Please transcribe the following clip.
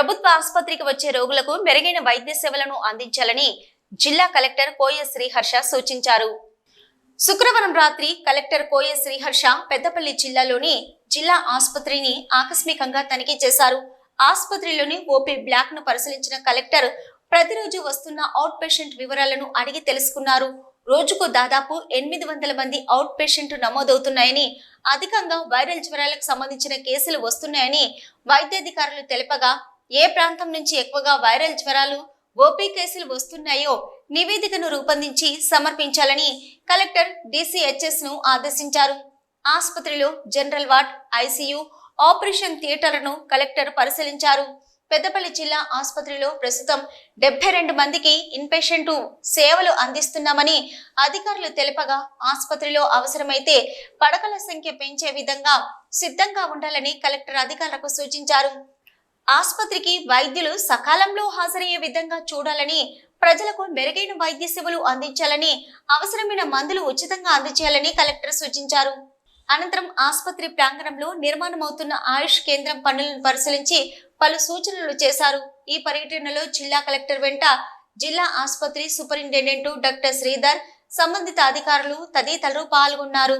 ప్రభుత్వ ఆసుపత్రికి వచ్చే రోగులకు మెరుగైన వైద్య సేవలను అందించాలని జిల్లా కలెక్టర్ కోయ శ్రీహర్ష సూచించారు. శుక్రవారం రాత్రి కలెక్టర్ కోయ శ్రీహర్ష పెద్దపల్లి జిల్లాలోని జిల్లా ఆసుపత్రిని ఆకస్మికంగా తనిఖీ చేశారు. ఆసుపత్రిలోని ఓపీ బ్లాక్ను పరిశీలించిన కలెక్టర్ ప్రతిరోజు వస్తున్న అవుట్ పేషెంట్ వివరాలను అడిగి తెలుసుకున్నారు. రోజుకు దాదాపు ఎనిమిది వందల మంది అవుట్ పేషెంట్ నమోదవుతున్నాయని అధికంగా వైరల్ జ్వరాలకు సంబంధించిన కేసులు వస్తున్నాయని వైద్యాధికారులు తెలపగా ఏ ప్రాంతం నుంచి ఎక్కువగా వైరల్ జ్వరాలు ఓపీ కేసులు వస్తున్నాయో నివేదికను రూపొందించి సమర్పించాలని కలెక్టర్ డిసిహెచ్ఎస్ను ఆదేశించారు. ఆసుపత్రిలో జనరల్ వార్డ్ ఐసీయూ ఆపరేషన్ థియేటర్లను కలెక్టర్ పరిశీలించారు. పెద్దపల్లి జిల్లా ఆసుపత్రిలో ప్రస్తుతం డెబ్బై రెండు మందికి ఇన్పేషెంట్ సేవలు అందిస్తున్నామని అధికారులు తెలపగా ఆసుపత్రిలో అవసరమైతే పడకల సంఖ్య పెంచే విధంగా సిద్ధంగా ఉండాలని కలెక్టర్ అధికారులకు సూచించారు. ఆసుపత్రికి వైద్యులు సకాలంలో హాజరయ్యే విధంగా చూడాలని ప్రజలకు మెరుగైన వైద్య సేవలు అందించాలని అవసరమైన మందులు ఉచితంగా అందజేయాలని కలెక్టర్ సూచించారు. అనంతరం ఆసుపత్రి ప్రాంగణంలో నిర్మాణమవుతున్న ఆయుష్ కేంద్రం పనులను పరిశీలించి పలు సూచనలు చేశారు. ఈ పర్యటనలో జిల్లా కలెక్టర్ వెంట జిల్లా ఆసుపత్రి సూపరింటెండెంట్ డాక్టర్ శ్రీధర్ సంబంధిత అధికారులు తదితరులు పాల్గొన్నారు.